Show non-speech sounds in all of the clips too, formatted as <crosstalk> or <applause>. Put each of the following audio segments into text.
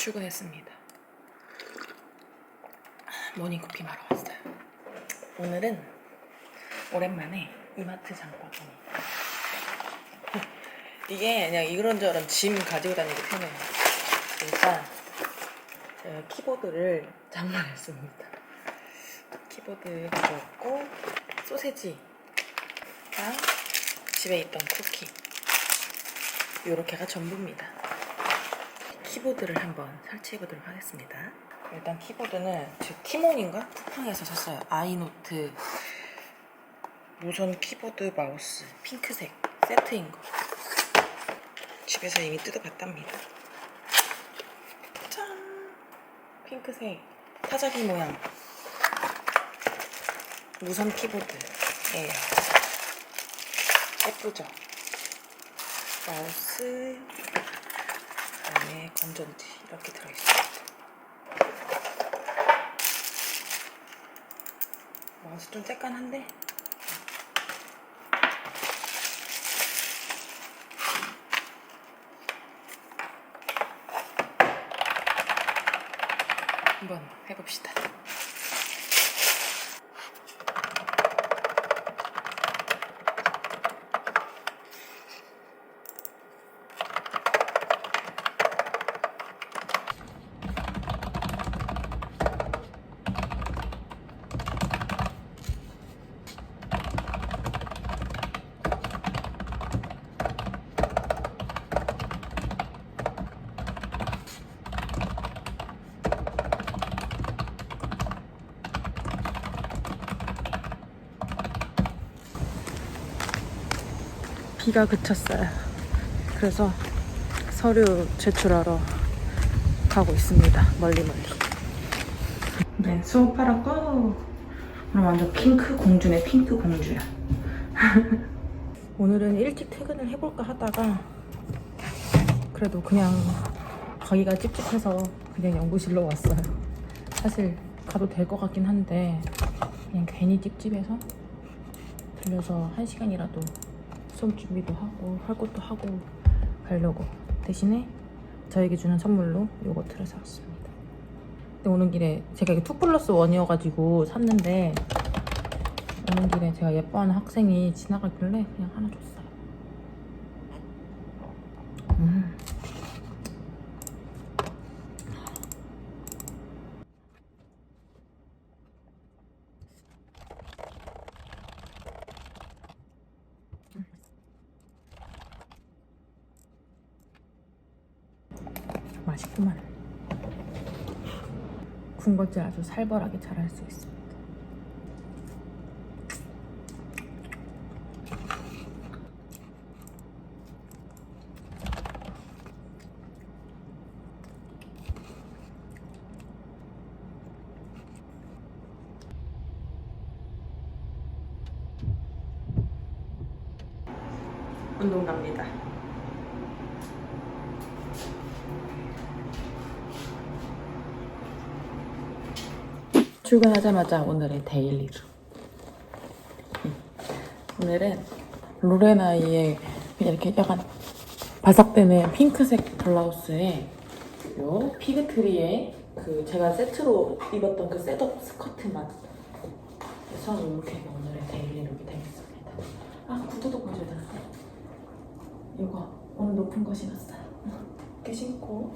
출근했습니다. 모닝커피 마러 왔어요. 오늘은 오랜만에 이마트 장바구니. <laughs> 이게 그냥 이런저런 짐 가지고 다니기 편해요. 일단 제가 키보드를 장만했습니다. 키보드 가져왔고 소세지랑 집에 있던 쿠키 요렇게가 전부입니다. 키보드를 한번 설치해 보도록 하겠습니다. 일단 키보드는 제 티몬인가 쿠팡에서 샀어요. 아이노트 무선 키보드 마우스 핑크색 세트인 거. 집에서 이미 뜯어봤답니다. 짠! 핑크색 타자기 모양 무선 키보드예요. 예쁘죠? 마우스 그 다음에 건전지 이렇게 들어있습니다. 마우스 좀 새까한데 한번 해봅시다. 비가 그쳤어요. 그래서 서류 제출하러 가고 있습니다. 멀리 멀리. 네, 수업하러 고! 오늘 완전 핑크 공주네, 핑크 공주야. <laughs> 오늘은 일찍 퇴근을 해볼까 하다가 그래도 그냥 가기가 찝찝해서 그냥 연구실로 왔어요. 사실 가도 될 것 같긴 한데 그냥 괜히 찝찝해서 들려서 한 시간이라도 수업 준비도 하고 할 것도 하고 가려고 대신에 저에게 주는 선물로 요거트를 사왔습니다. 근데 오는 길에 제가 이게 2 플러스 1이어가지고 샀는데 오는 길에 제가 예뻐하는 학생이 지나가길래 그냥 하나 줬어요. 음. 맛있구만. 군것질 아주 살벌하게 잘할 수 있습니다. 출근하자마자 오늘의 데일리로. 음. 오늘은 로레나이의 이렇게 약간 바삭되는 핑크색 블라우스에 요 피그트리에 그 제가 세트로 입었던 그 셋업 스커트만 해서 이렇게 오늘의 데일리룩이 되겠습니다. 아 구두도 되는데 이거 오늘 높은 거 신었어요. 이렇게 신고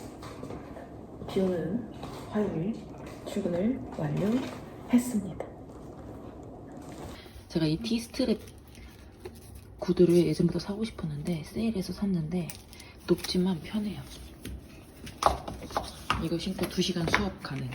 비 오는 화요일 출근을 완료했습니다. 제가 이 티스트랩 구두를 예전부터 사고 싶었는데 세일해서 샀는데 높지만 편해요. 이거 신고 2시간 수업 가능.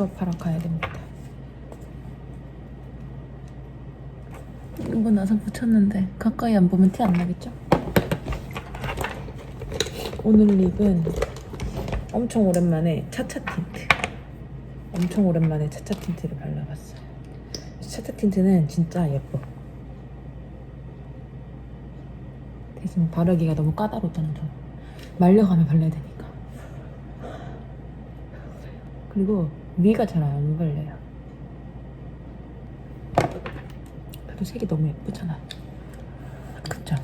수업하러 가야 됩니다. 이번 나사 붙였는데 가까이 안 보면 티 안 나겠죠? 오늘 립은 엄청 오랜만에 차차 틴트. 엄청 오랜만에 차차 틴트를 발라봤어요. 차차 틴트는 진짜 예뻐. 대신 바르기가 너무 까다롭다는 점. 말려가며 발라야 되니까. 그리고 위가 잘 안 발려요. 그래도 색이 너무 예쁘잖아. 그쵸?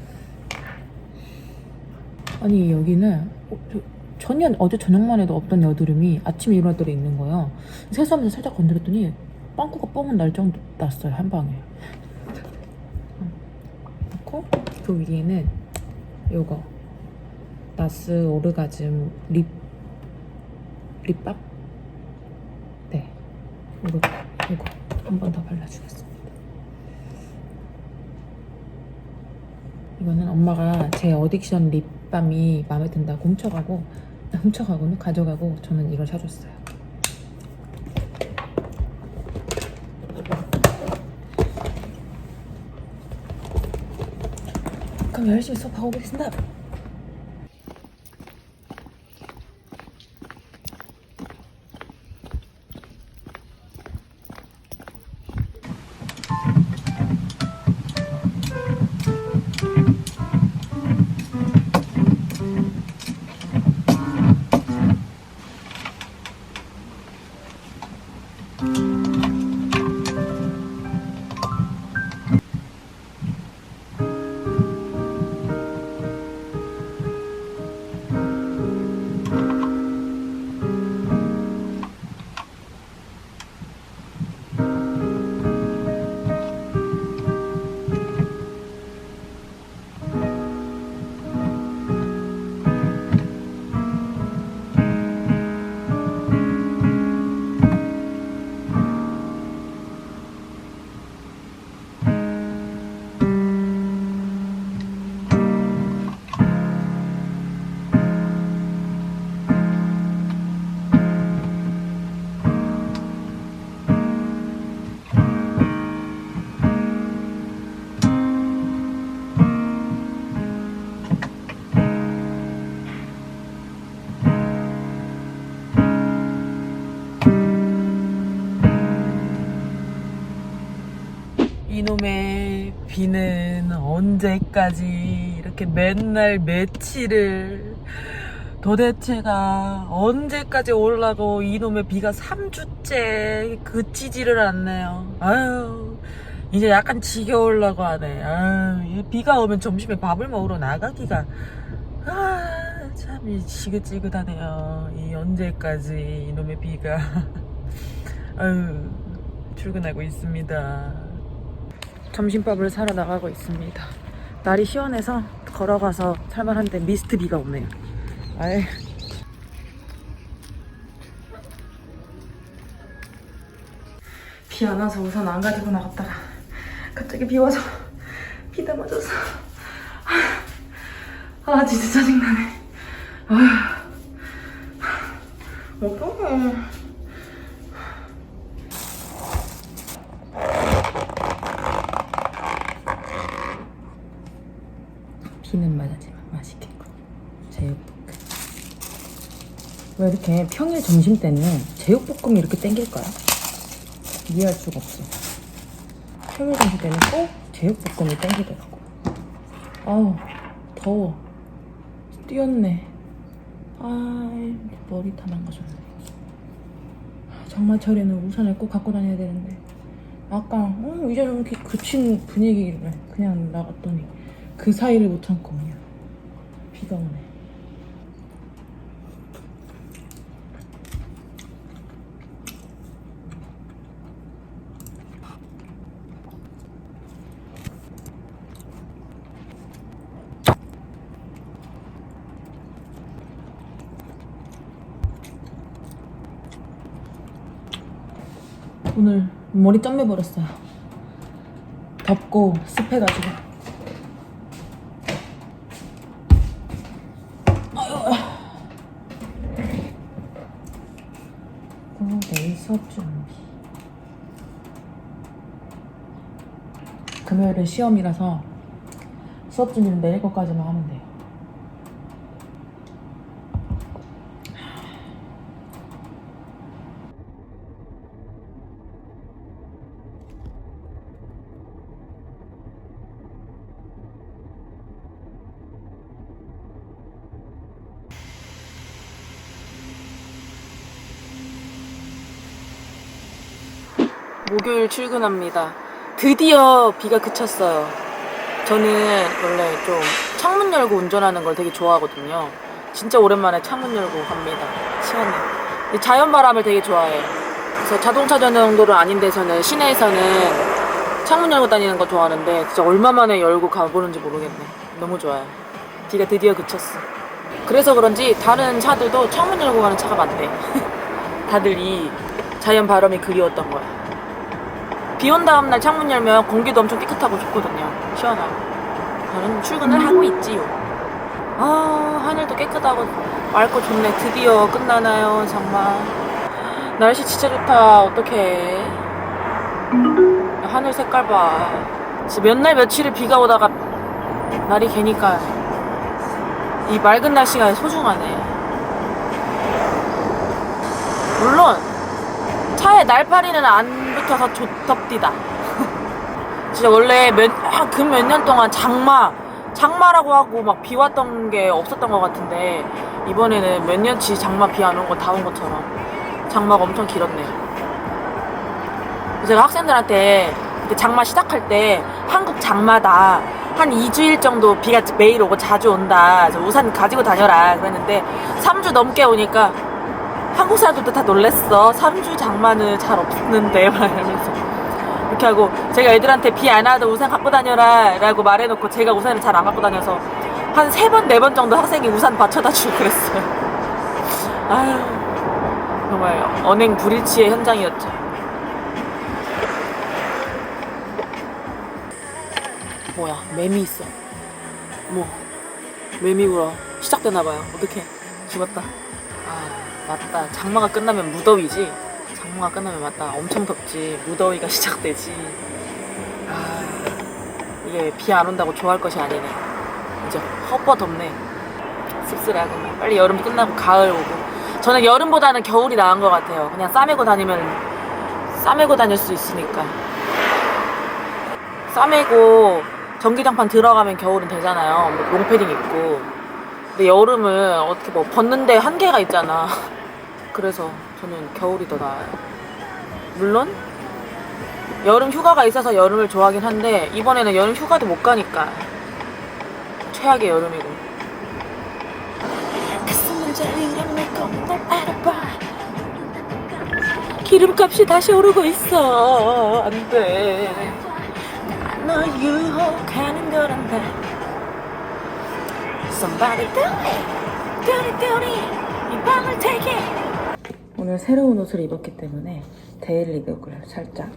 아니 여기는 어, 저- 전혀 어제 저녁만 해도 없던 여드름이 아침에 일어났더니 있는 거예요. 세수하면서 살짝 건드렸더니 빵꾸가 뻥은 날 정도 났어요 한 방에. 그리고 그 위에는 요거 나스 오르가즘 립 립밤? 네 이거 이거 한 번 더 발라주겠습니다. 이거는 엄마가 제 어딕션 립밤이 마음에 든다고 훔쳐가고 훔쳐가고는 가져가고 저는 이걸 사줬어요. 그럼 열심히 수업하고 오겠습니다. 이놈의 비는 언제까지 이렇게 맨날 며칠을 도대체가 언제까지 올라고 이놈의 비가 3주째 그치지를 않네요. 아유, 이제 약간 지겨울라고 하네. 아유, 이 비가 오면 점심에 밥을 먹으러 나가기가, 아, 참, 이 지긋지긋하네요. 이 언제까지 이놈의 비가. <laughs> 아유, 출근하고 있습니다. 점심밥을 사러 나가고 있습니다. 날이 시원해서 걸어가서 살만한데 미스트 비가 오네요. 아이. 비안 와서 우산 안 가지고 나갔다가 갑자기 비 와서 비다 맞아서 아 진짜 짜증나네. 아 어떡해. 비는 맞았지만 맛있겠고 제육볶음 왜 이렇게 평일 점심 때는 제육볶음이 이렇게 땡길까요? 이해할 수가 없어. 평일 점심 때는 꼭 제육볶음이 땡기더라고 아우 더워. 뛰었네. 아 머리 다 망가졌네. 장마철에는 우산을 꼭 갖고 다녀야 되는데. 아까 어, 이제 좀 이렇게 그친 분위기를 그냥 나갔더니 그 사이를 못 참고 그냥 비가 오네. 오늘 머리 짬매 버렸어요. 덥고 습해가지고. 내일 수업 준비. 금요일은 시험이라서 수업 준비는 내일 것까지만 하면 돼요. 목요일 출근합니다. 드디어 비가 그쳤어요. 저는 원래 좀 창문 열고 운전하는 걸 되게 좋아하거든요. 진짜 오랜만에 창문 열고 갑니다. 시원해. 이 자연 바람을 되게 좋아해요. 그래서 자동차 전용도로 아닌 데서는 시내에서는 창문 열고 다니는 거 좋아하는데 진짜 얼마 만에 열고 가보는지 모르겠네. 너무 좋아요. 비가 드디어 그쳤어. 그래서 그런지 다른 차들도 창문 열고 가는 차가 많대. <laughs> 다들 이 자연 바람이 그리웠던 거야. 비 온 다음날 창문 열면 공기도 엄청 깨끗하고 좋거든요. 시원하고. 저는 출근을 하고 있지요. 아, 하늘도 깨끗하고 맑고 좋네. 드디어 끝나나요, 정말. 날씨 진짜 좋다. 어떡해. 하늘 색깔 봐. 몇 날 며칠을 비가 오다가 날이 개니까 이 맑은 날씨가 소중하네. 물론 차에 날파리는 안 붙어서 좋덥디다. <laughs> 진짜 원래 몇근몇 년 동안 장마 장마라고 하고 막 비 왔던 게 없었던 것 같은데 이번에는 몇 년치 장마 비 안 온 거 다 온 것처럼 장마가 엄청 길었네요. 제가 학생들한테 장마 시작할 때 한국 장마다 한 2주일 정도 비가 매일 오고 자주 온다. 우산 가지고 다녀라 그랬는데 3주 넘게 오니까 한국 사람들도 다 놀랬어. 3주 장마는 잘 없는데 막 이러면서 이렇게 하고 제가 애들한테 비 안 와도 우산 갖고 다녀라 라고 말해놓고 제가 우산을 잘 안 갖고 다녀서 한 세 번 네 번 정도 학생이 우산 받쳐다 주고 그랬어요. <laughs> 아유 정말 언행 불일치의 현장이었죠. 뭐야 매미 있어. 뭐 매미 울어 시작되나봐요. 어떡해 죽었다. 아 맞다. 장마가 끝나면 무더위지. 장마가 끝나면 맞다. 엄청 덥지. 무더위가 <laughs> 시작되지. 아 이게 비 안 온다고 좋아할 것이 아니네. 이제 헛버 덥네. 씁쓸하고 빨리 여름 끝나고 가을 오고. 저는 여름보다는 겨울이 나은 것 같아요. 그냥 싸매고 다니면 싸매고 다닐 수 있으니까. 싸매고 전기장판 들어가면 겨울은 되잖아요. 뭐 롱패딩 입고 근데 여름은 어떻게 뭐 벗는데 한계가 있잖아. <laughs> 그래서 저는 겨울이 더 나아요. 물론 여름 휴가가 있어서 여름을 좋아하긴 한데 이번에는 여름 휴가도 못 가니까 최악의 여름이고. 기름값이 다시 오르고 있어. 안 돼. 너 유혹하는 거란다. Somebody do it, do it, do it. 이 밤을 take it. 오늘 새로운 옷을 입었기 때문에 데일리 룩을 살짝.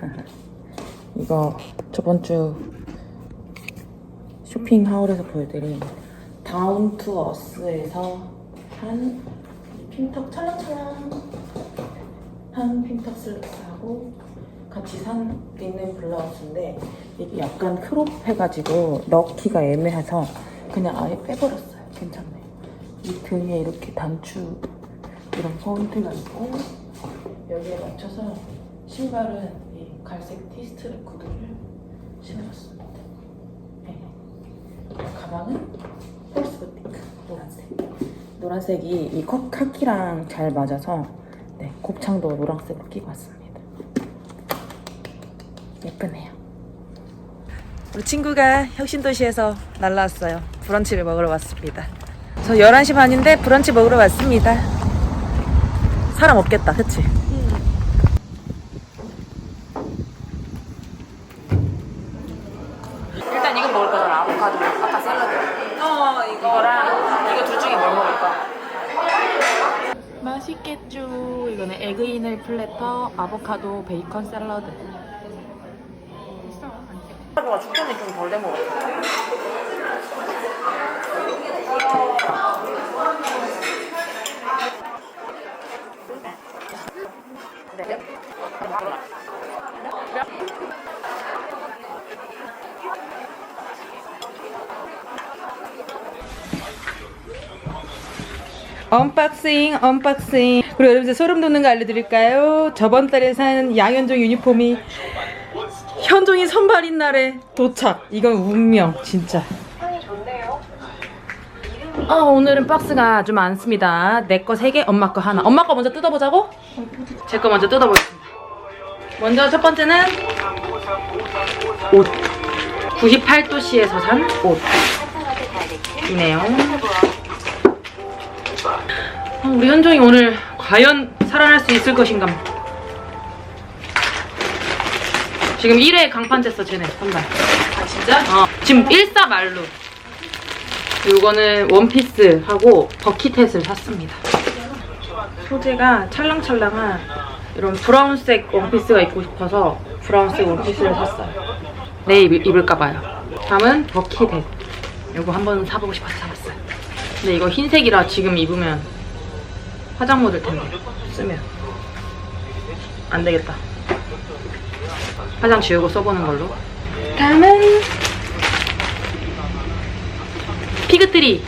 <laughs> 이거 저번 주 쇼핑 하울에서 보여드린 다운 투 어스에서 한 핀턱 찰랑찰랑 한 핀턱 슬랙스하고 같이 산 린넨 블라우스인데 이게 약간 크롭 해가지고 넣기가 애매해서 그냥 아예 빼버렸어요. 괜찮네요. 이 등에 이렇게 단추 이런 포인트가 있고 여기에 맞춰서 신발은 이 갈색 티스트랩 구두를 신었습니다. 네. 가방은 폴스부티크 노란색. 노란색이 이 컵 카키랑 잘 맞아서 네, 곱창도 노란색으로 끼고 왔습니다. 예쁘네요. 우리 친구가 혁신도시에서 날라왔어요. 브런치를 먹으러 왔습니다. 저 11시 반인데 브런치 먹으러 왔습니다. 사람 없겠다, 그치? 일단 이거 먹을 거잖아. 아보카도. 아까 샐러드. 어, 이거랑 이거 둘 중에 뭘 먹을까? 맛있겠죠. 이거는 에그인을 플래터, 아보카도, 베이컨 샐러드. 하루가 축전이 좀덜된것 같아. 언박싱 언박싱. 그리고 여러분들 소름 돋는 거 알려드릴까요? 저번 달에 산 양현종 유니폼이 현종이 선발인 날에 도착. 이건 운명 진짜 아 오늘은 박스가 좀 많습니다 내 거 3개 엄마 거 하나 엄마 거 먼저 뜯어보자고? 제 거 먼저 뜯어보겠습니다 먼저 첫 번째는 옷 98도씨에서 산 옷. 이네요 아, 우리 현종이 오늘 과연 살아날 수 있을 것인가? 지금 1회 강판 쨌어 쟤네 선발. 아 진짜? 어. 지금 1사 말로. 요거는 원피스하고 버킷햇을 샀습니다. 소재가 찰랑찰랑한 이런 브라운색 원피스가 입고 싶어서 브라운색 원피스를 샀어요. 내일 입, 입을까봐요. 다음은 버킷햇. 요거 한번 사보고 싶어서 사봤어요. 근데 이거 흰색이라 지금 입으면 화장 묻을 텐데 쓰면 안 되겠다. 화장 지우고 써보는 걸로. 다음은 피그트리.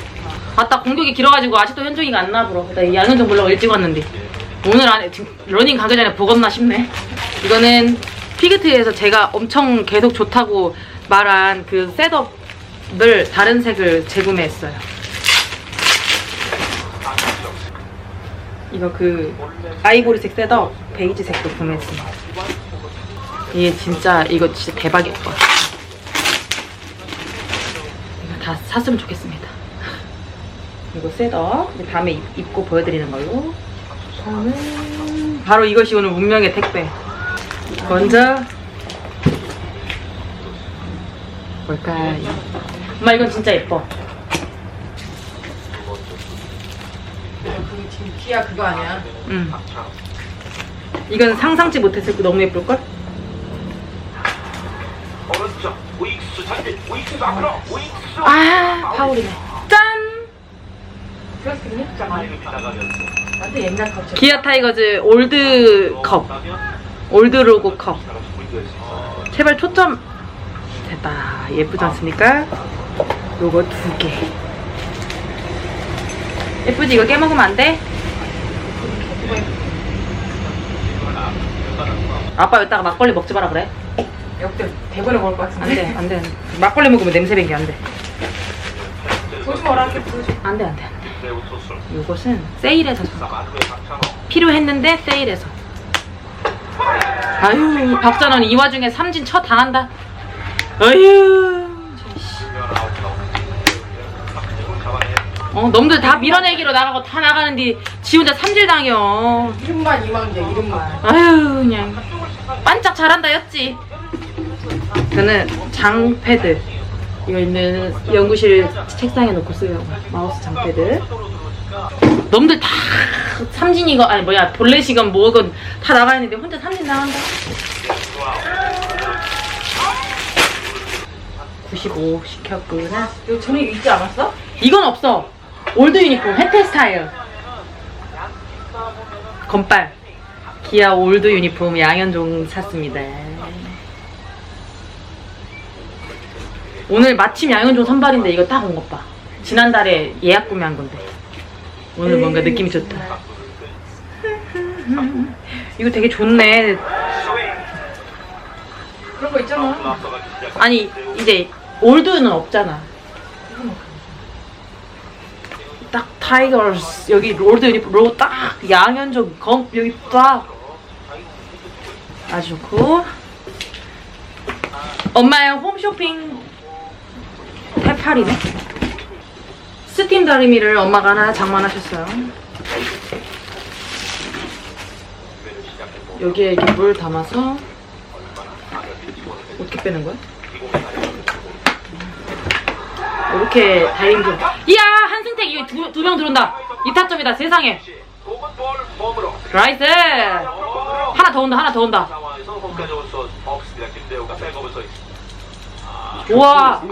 맞다 공격이 길어가지고 아직도 현종이가 안 나불어. 나이 양현종 보려고 일찍 왔는데 오늘 안에 지금 러닝 가기 전에 보겠나 싶네. 이거는 피그트리에서 제가 엄청 계속 좋다고 말한 그 셋업을 다른 색을 재구매했어요. 이거 그 아이보리색 셋업 베이지색도 구매했습니다. 이게 진짜 이거 진짜 대박 예뻐. 이거 다 샀으면 좋겠습니다. 이거 셋업 다음에 입, 입고 보여드리는 걸로. 다음은 바로 이것이 오늘 운명의 택배. 먼저 뭘까요? 엄마 이건 진짜 예뻐. 지금 키야 그거 아니야? 응. 이건 상상치 못했을 거 너무 예쁠 걸? 오른쪽 우익수 전진 우익수 앞으로 우익수 아, 파울이네. 짠! 완전 옛날 컵처럼 기아 타이거즈 올드 컵. 올드 로고 컵. 제발 초점. 됐다. 예쁘지 않습니까? 요거 두 개. 예쁘지? 이거 깨먹으면 안 돼? 아빠 여기다가 막걸리 먹지 마라 그래? 역대 대본에 먹을 것안 같은데 돼, 안 돼. 막걸리 먹으면 냄새 배기 안 돼. 할게 소주 안 돼, 안 돼, 안 돼. 요것은 세일해서 산 거. 필요했는데 세일해서. 아유 박찬원 이 와중에 삼진 쳐 당한다. 아유. 어 놈들 다 밀어내기로 나가고 다 나가는데 지 혼자 삼질 당겨. 이름만 이망제 이름만 아유 그냥 반짝 잘한다 였지. 저는 장패드 이거 있는 연구실 책상에 놓고 쓰려고 마우스 장패드. 놈들 다 삼진이건 아니 뭐야 볼넷이건 뭐건 다 나가 있는데 혼자 삼진 나간다. 95 시켰구나. 이거 이거 있지 않았어? 이건 없어. 올드 유니폼 혜태 스타일. 건빨. 기아 올드 유니폼 양현종 샀습니다. 오늘 마침 양현종 선발인데 이거 딱 온 것 봐. 지난달에 예약 구매한 건데. 오늘 뭔가 느낌이 좋다. 이거 되게 좋네. 그런 거 있잖아 아니 이제 올드는 없잖아. 딱 타이거스 여기 올드 유니폼 로고 딱 양현종 검 여기 딱 아주 좋고 엄마의 홈쇼핑 해파리네 스팀 다리미를 엄마가 하나 장만하셨어요 여기에 이렇게 물 담아서 어떻게 빼는 거야? 이렇게 다림 좀. 이야 한승택 이거 두두 명 들어온다. 이타점이다 세상에. 라이스. 하나 더 온다 하나 더 온다. 우와.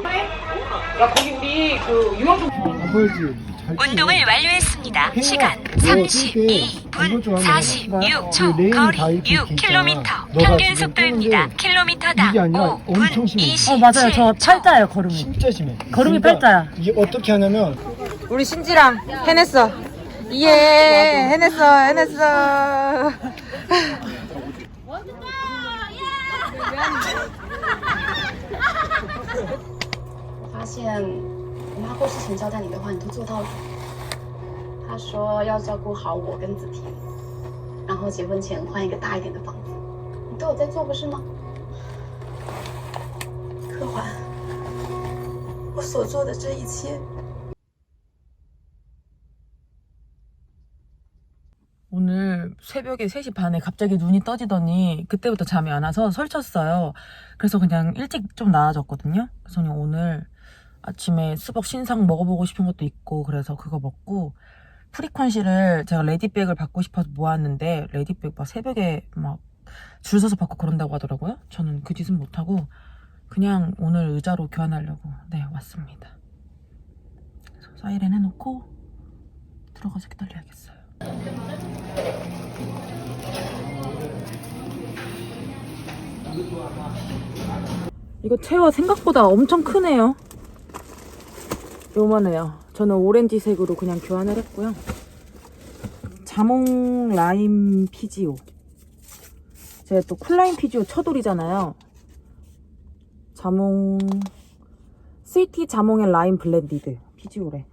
야 거기 우리 그 유황종 보여지 운동을 완료했습니다. 시간 너뛸때 32분 이것 좀 한번 해봐. 46초. 그 레인 거리 바이크 6km. 있잖아. 너가 평균 속도입니다. 킬로미터당 이게 아니라 5분 엄청 심해. 27초. 어 맞아요 저 팔자예요 걸음이 진짜 심해. 걸음이 그러니까 팔자야. 이게 어떻게 하냐면 우리 신지랑 해냈어 예 해냈어 해냈어 现我妈或事情交代你的话，你都做到了。她说要照顾好我跟子婷，然后结婚前换一个大一点的房子，你都有在做，不是吗？柯环，我所做的这一切， 오늘 새벽에 3시 반에 갑자기 눈이 떠지더니 그때부터 잠이 안 와서 설쳤어요. 그래서 그냥 일찍 좀 나아졌거든요. 그래서 그냥 오늘 아침에 수박 신상 먹어보고 싶은 것도 있고 그래서 그거 먹고 프리퀀시를 제가 레디백을 받고 싶어서 모았는데 레디백 막 새벽에 막 줄 서서 받고 그런다고 하더라고요. 저는 그 짓은 못하고 그냥 오늘 의자로 교환하려고 네 왔습니다. 사이렌 해놓고 들어가서 기다려야겠어요. 이거 체어 생각보다 엄청 크네요. 요만해요. 저는 오렌지색으로 그냥 교환을 했고요. 자몽 라임 피지오. 제가 또 쿨라임 피지오 처돌이잖아요. 자몽 스위티 자몽 앤 라임 블렌디드 피지오래.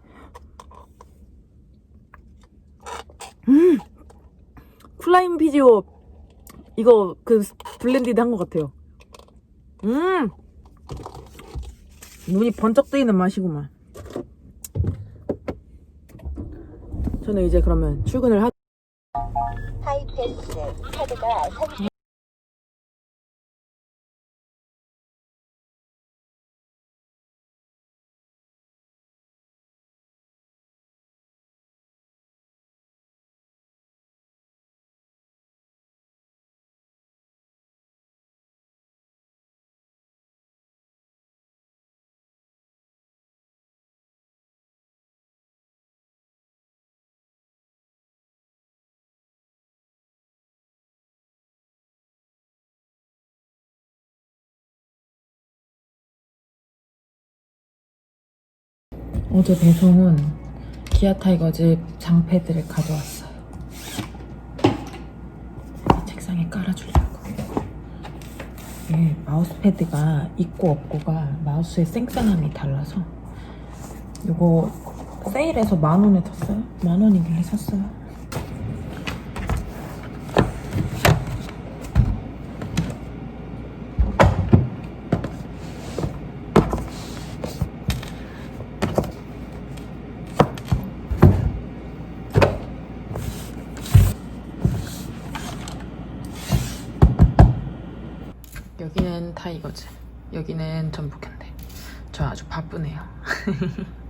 음! 쿨라임 피지오 이거 그 블렌디드 한 것 같아요. 음! 눈이 번쩍 뜨이는 맛이구만. 저는 이제 그러면 출근을 하. 어제 배송 은 기아 타이거즈 장패들을 가져왔어요. 이 책상에 깔아주려고. 이 마우스 패드가 있고 없고가 마우스의 쌩쌩함이 달라서 이거 세일해서 만 원에 샀어요. 만 원이길래 샀어요. 여기는 타이거즈, 여기는 전북현대. 저 아주 바쁘네요. <laughs>